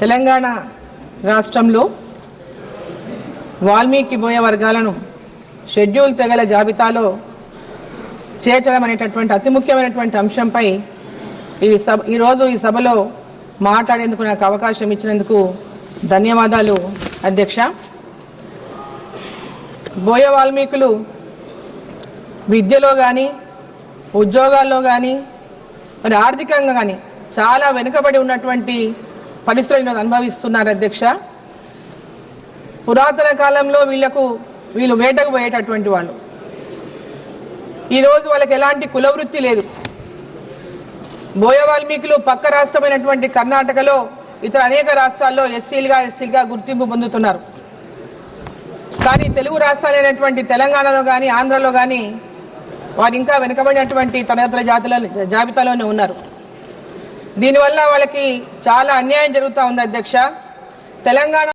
తెలంగాణ రాష్ట్రంలో వాల్మీకి బోయ వర్గాలను షెడ్యూల్ తెగల జాబితాలో చేర్చడం అనేటటువంటి అతి ముఖ్యమైనటువంటి అంశంపై ఈ సభ ఈరోజు ఈ సభలో మాట్లాడేందుకు నాకు అవకాశం ఇచ్చినందుకు ధన్యవాదాలు అధ్యక్ష. బోయ వాల్మీకులు విద్యలో కానీ ఉద్యోగాల్లో కానీ మరి ఆర్థికంగా కానీ చాలా వెనుకబడి ఉన్నటువంటి పరిస్థితులు అనుభవిస్తున్నారు అధ్యక్ష. పురాతన కాలంలో వీళ్ళకు వీళ్ళు వేటకు పోయేటటువంటి వాళ్ళు. ఈరోజు వాళ్ళకి ఎలాంటి కులవృత్తి లేదు. బోయ వాల్మీకులు పక్క రాష్ట్రమైనటువంటి కర్ణాటకలో ఇతర అనేక రాష్ట్రాల్లో ఎస్సీలుగా ఎస్టీలుగా గుర్తింపు పొందుతున్నారు. కానీ తెలుగు రాష్ట్రాలైనటువంటి తెలంగాణలో కానీ ఆంధ్రలో కానీ వారు ఇంకా వెనుకబడినటువంటి తరగతుల జాతుల జాబితాలోనే ఉన్నారు. దీనివల్ల వాళ్ళకి చాలా అన్యాయం జరుగుతూ ఉంది అధ్యక్ష. తెలంగాణ